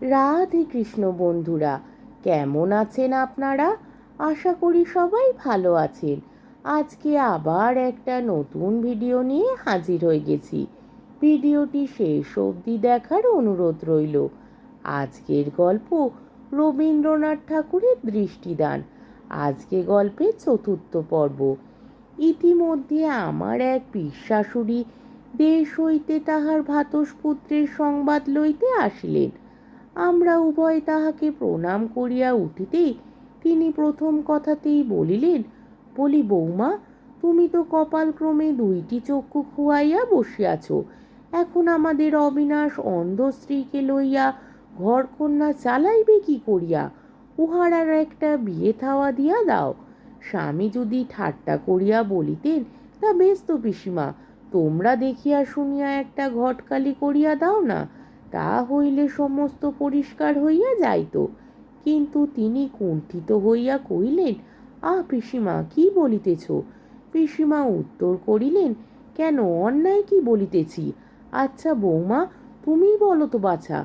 রাধে কৃষ্ণ বন্ধুরা, কেমন আছেন আপনারা? আশা করি সবাই ভালো আছেন। আজকে আবার একটা নতুন ভিডিও নিয়ে হাজির হয়ে গেছি। ভিডিওটি শেষ অবধি দেখার অনুরোধ রইল। আজকের গল্প রবীন্দ্রনাথ ঠাকুরের দৃষ্টিদান। আজকে গল্পের চতুর্থ পর্ব। ইতিমধ্যে আমার এক পিসাশুড়ি দেশ হইতে তাহার ভাতসপুত্রের সংবাদ লইতে আসিলেন। আমরা উভয় তাহাকে প্রণাম করিয়া উঠিতেই তিনি প্রথম কথাতেই বলিলেন, বলি, বৌমা, তুমি তো কপালক্রমে দুইটি চক্ষু খুয়াইয়া বসিয়াছ। এখন আমাদের অবিনাশ অন্ধ স্ত্রীকে লইয়া ঘরকন্যা চালাইবে কি করিয়া? উহার আর একটা বিয়ে থাওয়া দিয়া দাও। স্বামী যদি ঠাট্টা করিয়া বলিতেন, তা বেশ তো পিসিমা, তোমরা দেখিয়া শুনিয়া একটা ঘটকালি করিয়া দাও না। তা হইলে সমস্ত পরিষ্কার হইয়া যাইত। কিন্তু তিনি কুণ্ঠিত হইয়া কহিলেন আহ পিসিমা, কি বলিতেছ? পিসিমা উত্তর করিলেন, কেন, অন্যায় কি বলিতেছি? আচ্ছা বৌমা, তুমি বলো তো বাছা।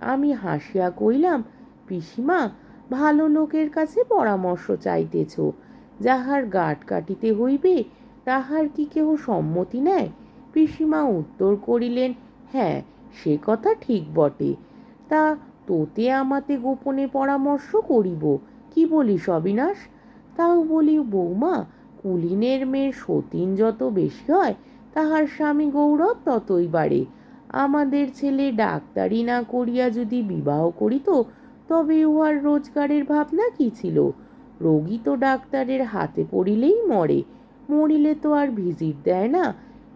আমি হাসিয়া কইলাম পিসিমা, ভালো লোকের কাছে পরামর্শ চাইতেছ। যাহার গাট কাটিতে হইবে, তাহার কি কেহ সম্মতি নেয়? পিসিমা উত্তর করিলেন হ্যাঁ সে কথা ঠিক বটে। তা তোতে আমাতে গোপনে পরামর্শ করিব, কি বলিস অবিনাশ? তাও বলি, বৌমা, কুলিনের মেয়ের সতীন যত বেশি হয়, তাহার স্বামী গৌরব ততই বাড়ে। আমাদের ছেলে ডাক্তারি না করিয়া যদি বিবাহ করিত, তবে উহার রোজগারের ভাবনা কি ছিল? রোগী তো ডাক্তারের হাতে পড়িলেই মরে, মরিলে তো আর ভিজিট দেয় না।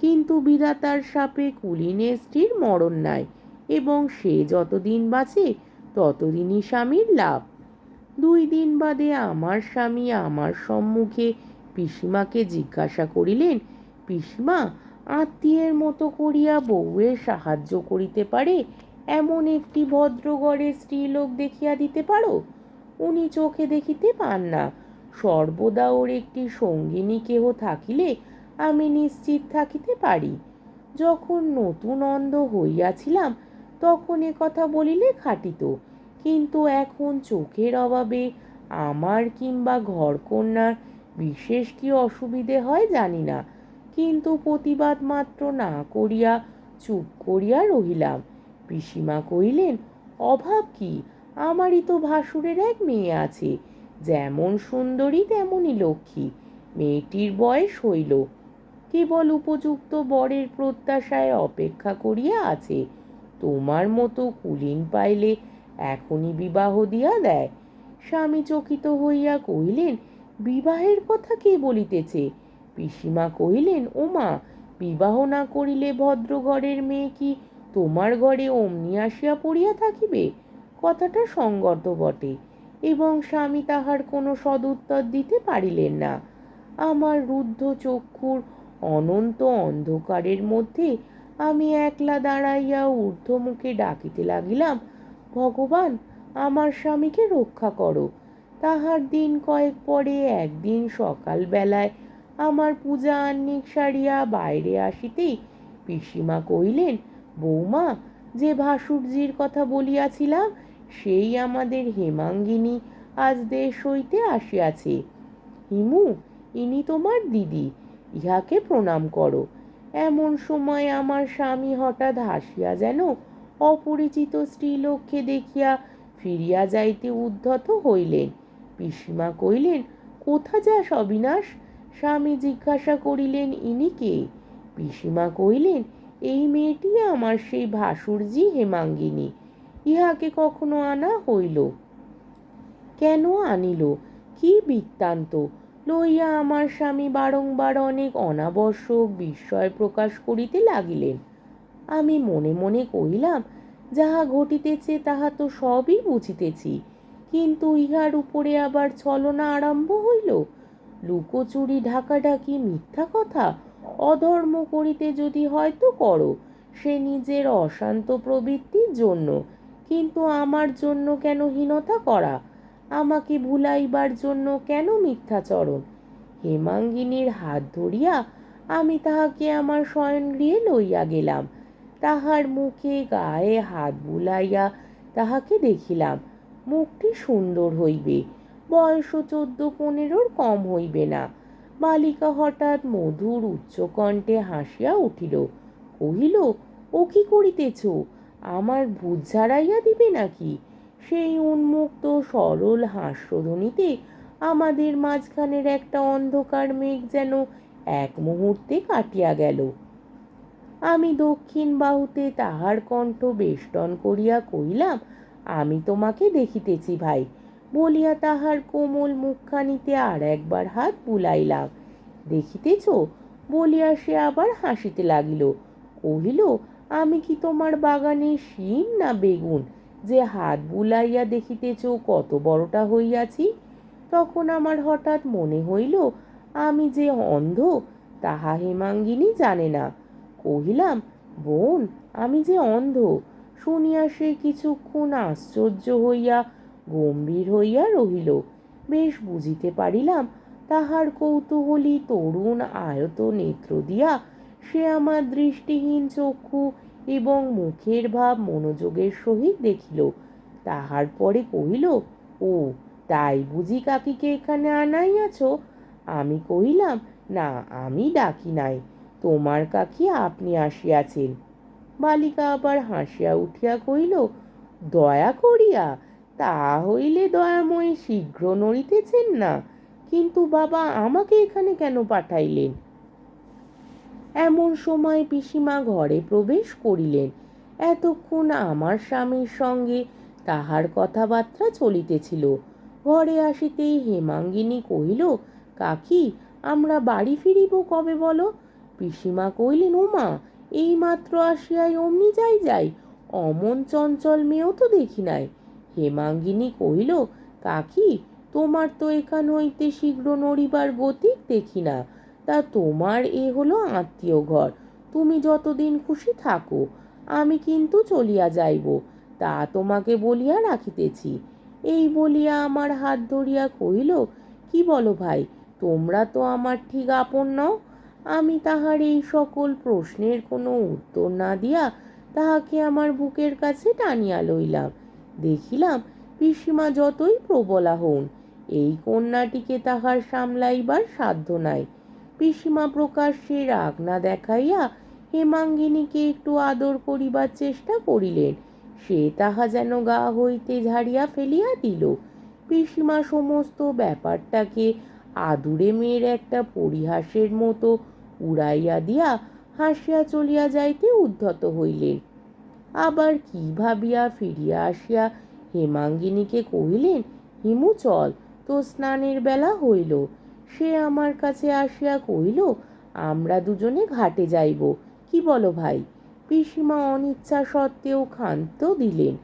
কিন্তু বিধাতার সাপে কুলিনের স্ত্রীর মরণ নাই, এবং সে যতদিন বাঁচে, ততদিনই স্বামীর লাভ। দুই দিন বাদে আমার স্বামী আমার সম্মুখে পিসিমাকে জিজ্ঞাসা করিলেন, পিসিমা, আত্মীয়ের মতো করিয়া বউয়ের সাহায্য করিতে পারে এমন একটি ভদ্রগড়ের স্ত্রীলোক দেখিয়া দিতে পারো? উনি চোখে দেখিতে পান না। সর্বদা ওর একটি সঙ্গিনী কেহ থাকিলে আমি নিশ্চিত থাকিতে পারি। যখন নতুন অন্ধ হইয়াছিলাম, তখন এ কথা বলিলে খাটিত। কিন্তু এখন চোখের অভাবে আমার কিংবা ঘরকন্যার বিশেষ কি অসুবিধে হয় জানি না। কিন্তু প্রতিবাদ মাত্র না করিয়া চুপ করিয়া রহিলাম। পিসিমা কহিলেন, অভাব কি? আমারই তো ভাসুরের এক মেয়ে আছে। যেমন সুন্দরী তেমনই লক্ষ্মী। মেয়েটির বয়স হইল কেবল উপযুক্ত বরের প্রত্যাশায় অপেক্ষা করিয়া আছে। তোমার মতো কুলিন পাইলে এখনই বিবাহ দিয়া দেয়। স্বামী চকিত হইয়া কহিলেন, বিবাহের কথা কে বলিতেছে? পিসিমা কহিলেন, ওমা, বিবাহ না করিলে ভদ্রঘরের মেয়ে কি তোমার ঘরে অমনি আসিয়া পড়িয়া থাকিবে? কথাটা সঙ্গত বটে, এবং স্বামী তাহার কোনো সদুত্তর দিতে পারিলেন না। আমার রুদ্ধ চক্ষুর অনন্ত অন্ধকারের মধ্যে আমি একলা দাঁড়াইয়া ঊর্ধ্বমুখে ডাকিতে লাগিলাম, ভগবান, আমার স্বামীকে রক্ষা করো। তাহার দিন কয়েক পরে একদিন সকালবেলায় আমার পূজা আহ্নিক সারিয়া বাইরে আসিতেই পিসিমা কহিলেন, বৌমা, যে ভাসুরজির কথা বলিয়াছিলাম, সেই আমাদের হেমাঙ্গিনী আজ দেশ হইতে আসিয়াছে। হিমু, ইনি তোমার দিদি। ইহাকে প্রণাম করো। এমন সময় আমার স্বামী হঠাৎ হাসিয়া যেন অপরিচিত স্ত্রীলোককে দেখিয়া ফিরিয়া যাইতে উদ্ধত হইলেন। পিসিমা কইলেন কোথা যাস অবিনাশ? স্বামী জিজ্ঞাসা করিলেন, ইনি কে? পিসিমা কইলেন এই মেয়েটি আমার সেই ভাসুরজি হেমাঙ্গিনী। ইহাকে কখনো আনা হইল? কেন আনিল? কি বৃত্তান্ত? লইয়া আমার স্বামী বারংবার অনেক অনাবশ্যক বিস্ময় প্রকাশ করিতে লাগিলেন। আমি মনে মনে কহিলাম, যাহা ঘটিতেছে তাহা তো সবই বুঝিতেছি, কিন্তু ইহার উপরে আবার ছলনা আরম্ভ হইল? লুকোচুরি, ঢাকাঢাকি মিথ্যা কথা, অধর্ম করিতে যদি হয়তো করো, সে নিজের অশান্ত প্রবৃত্তির জন্য, কিন্তু আমার জন্য কেন হীনতা করা? আমাকে ভুলাইবার জন্য কেন মিথ্যাচরণ হেমাঙ্গিনীর হাত ধরিয়া আমি তাহাকে আমার শয়নগৃহে লইয়া গেলাম। তাহার মুখে গায়ে হাত বুলাইয়া তাহাকে দেখিলাম। মুখটি সুন্দর হইবে, বয়স চোদ্দ পনেরোর কম হইবে না। বালিকা হঠাৎ মধুর উচ্চকণ্ঠে হাসিয়া উঠিল, কহিল, ও কি করিতেছ? আমার ভূত ঝাড়াইয়া দিবে নাকি? সেই উন্মুক্ত সরল হাস্যধ্বনিতে আমাদের মাঝখানের একটা অন্ধকার মেঘ যেন এক মুহূর্তে কাটিয়া গেল। আমি দক্ষিণ বাহুতে তাহার কণ্ঠ বেষ্টন করিয়া কহিলাম, আমি তোমাকে দেখিতেছি ভাই। বলিয়া তাহার কোমল মুখখানিতে আর একবার হাত বুলাইলাম। দেখিতেছ? বলিয়া সে আবার হাসিতে লাগিল। কহিল, আমি কি তোমার বাগানে শিম না বেগুন? যে হাত বুলাইয়া দেখিতেছ কত বড়টা হইয়াছি, তখন আমার হঠাৎ মনে হইল, আমি যে অন্ধ, তাহা হেমাঙ্গিনী জানে না। কহিলাম, বোন, আমি যে অন্ধ, শুনিয়া সে কিছুক্ষণ আশ্চর্য হইয়া, গম্ভীর হইয়া রহিল। বেশ বুঝিতে পারিলাম, তাহার কৌতূহলী তরুণ আয়ত নেত্র দিয়া সে আমার দৃষ্টিহীন চক্ষু এবং মুখের ভাব মনোযোগের সহিত দেখিল। তাহার পরে কহিল, ও, তাই বুঝি কাকিকে এখানে আনাইয়াছ? আমি কহিলাম, না, আমি ডাকি নাই। তোমার কাকি আপনি আসিয়াছেন। বালিকা আবার হাসিয়া উঠিয়া কহিল, দয়া করিয়া, তা হইলে দয়াময়ী শীঘ্র নড়িতেছেন না। কিন্তু বাবা আমাকে এখানে কেন পাঠাইলেন? এমন সময় পিসিমা ঘরে প্রবেশ করিলেন। এতক্ষণ আমার স্বামীর সঙ্গে তাহার কথাবার্তা চলিতেছিল। ঘরে আসিতেই হেমাঙ্গিনী কহিল, কাকি, আমরা বাড়ি ফিরিব কবে বলো? পিসিমা কইলেন ওমা এই মাত্র আসিয়াই অমনি যাই যাই, অমন চঞ্চল মেয়েও তো দেখি নাই। হেমাঙ্গিনী কহিল, কাকি, তোমার তো এখান হইতে শীঘ্র নড়িবার গতিক দেখি না। তা তোমার এ হলো আত্মীয় ঘর। তুমি যতদিন খুশি থাকো, আমি কিন্তু চলিয়া যাইব, তা তোমাকে বলিয়া রাখিতেছি। এই বলিয়া আমার হাত ধরিয়া কহিল, কি বলো ভাই, তোমরা তো আমার ঠিক আপন নও। আমি তাহার এই সকল প্রশ্নের কোনো উত্তর না দিয়া তাহাকে আমার বুকের কাছে টানিয়া লইলাম। দেখিলাম পিসিমা যতই প্রবলা হন, এই কন্যাটিকে তাহার সামলাইবার সাধ্য নাই। পিসিমা প্রকাশ্যে রাগ না দেখাইয়া হেমাঙ্গিনীকে একটু আদর করিবার চেষ্টা করিলেন। সে তাহা যেন গা হইতে ঝাড়িয়া ফেলিয়া দিল। পিসিমা সমস্ত ব্যাপারটাকে আদুরে মেয়ের একটা পরিহাসের মতো উড়াইয়া দিয়া হাসিয়া চলিয়া যাইতে উদ্ধত হইলেন। আবার কি ভাবিয়া ফিরিয়া আসিয়া হেমাঙ্গিনীকে কহিলেন, হিমু চল, তো স্নানের বেলা হইল। সে আমার কাছে আসিয়া কহিল, আমরা দুজনে ঘাটে যাইব। কি বলো ভাই? পিসিমা অনিচ্ছা সত্ত্বেও ক্ষান্ত দিলেন।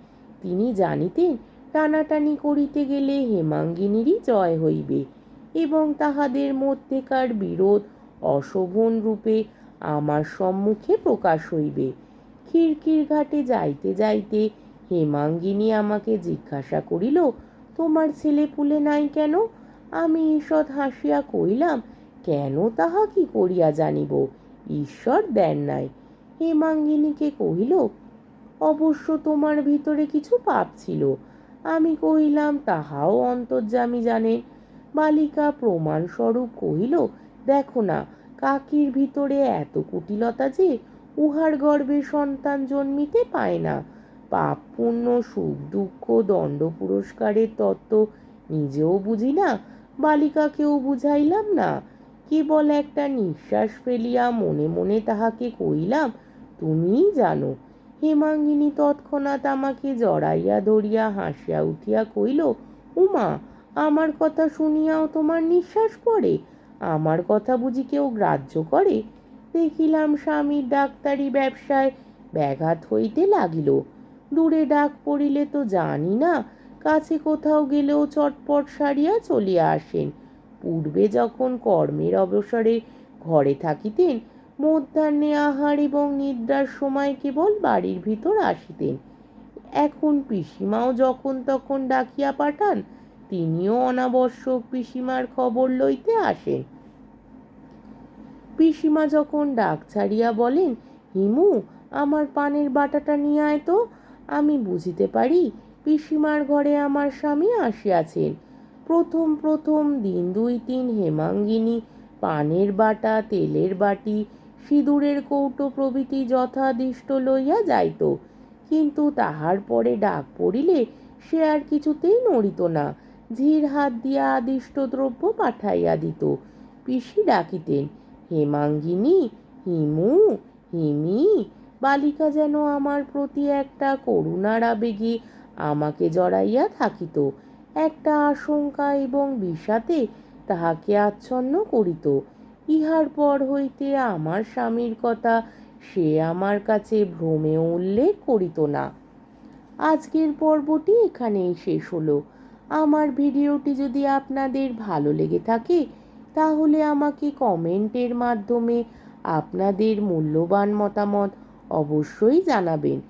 তিনি জানিতেন, টানাটানি করিতে গেলে হেমাঙ্গিনীরই জয় হইবে এবং তাহাদের মধ্যেকার বিরোধ অশোভন রূপে আমার সম্মুখে প্রকাশ হইবে। খিড়কির ঘাটে যাইতে যাইতে হেমাঙ্গিনী আমাকে জিজ্ঞাসা করিল, তোমার ছেলে পুলে নাই কেন? আমি ঈষৎ হাসিয়া কইলাম কেন তাহা কি করিয়া জানিব? ঈশ্বর দেন নাই। হেমাঙ্গিনীকে কহিল, অবশ্য তোমার ভিতরে কিছু পাপ ছিল। আমি কহিলাম, তাহাও অন্তর্যামী জানেন। বালিকা প্রমাণস্বরূপ কহিল, দেখো না, কাকির ভিতরে এত কুটিলতা যে উহার গর্ভে সন্তান জন্মিতে পায় না। পাপ পুণ্য সুখ দুঃখ দণ্ড পুরস্কারের তত্ত্ব নিজেও বুঝি না বালিকাকেও বুঝাইলাম না। কেবল একটা নিঃশ্বাস ফেলিয়া মনে মনে তাহাকে কইলাম তুমিই জানো, হেমাঙ্গিনী তৎক্ষণাৎ আমাকে জড়াইয়া ধরিয়া হাসিয়া উঠিয়া কইল উমা, আমার কথা শুনিয়াও তোমার নিঃশ্বাস পড়ে? আমার কথা বুঝি কেউ গ্রাহ্য করে? দেখিলাম স্বামীর ডাক্তারি ব্যবসায় ব্যাঘাত হইতে লাগিল। দূরে ডাক পড়িলে তো জানি না কাছে কোথাও গেলেও চটপট সারিয়া চলিয়া আসেন। পূর্বে যখন কর্মের অবসরে ঘরে থাকিতেন, মধ্যাহ্নে আহার এবং নিদ্রার সময় কেবল বাড়ির ভিতর আসিতেন। এখন পিসিমাও যখন তখন ডাকিয়া পাঠান, তিনিও অনাবশ্যক পিসিমার খবর লইতে আসেন। পিসিমা যখন ডাক ছাড়িয়া বলেন, হিমু, আমার পানের বাটাটা নিয়ে আয় তো, আমি বুঝিতে পারি পিসিমার ঘরে আমার স্বামী আসিয়াছেন। প্রথম প্রথম দিন দুই তিন হেমাঙ্গিনী, পানের বাটা, তেলের বাটি, সিঁদুরের কৌটো প্রভৃতি যথাদিষ্ট লইয়া যাইত। কিন্তু তাহার পরে ডাক পড়িলে সে আর কিছুতেই নড়িত না। ঝির হাত দিয়া আদিষ্ট দ্রব্য পাঠাইয়া দিত। পিসি ডাকিতেন, হেমাঙ্গিনী, হিমু, হিমি, বালিকা যেন আমার প্রতি একটা করুণার আবেগে আমাকে জড়াইয়া থাকিত। একটা আশঙ্কা এবং বিষাতে তাহাকে আচ্ছন্ন করিত। ইহার পর হইতে আমার স্বামীর কথা সে আমার কাছে ভ্রমে উল্লেখ করিত না। আজকের পর্বটি এখানেই শেষ হলো। আমার ভিডিওটি যদি আপনাদের ভালো লেগে থাকে, তাহলে আমাকে কমেন্টের মাধ্যমে আপনাদের মূল্যবান মতামত অবশ্যই জানাবেন।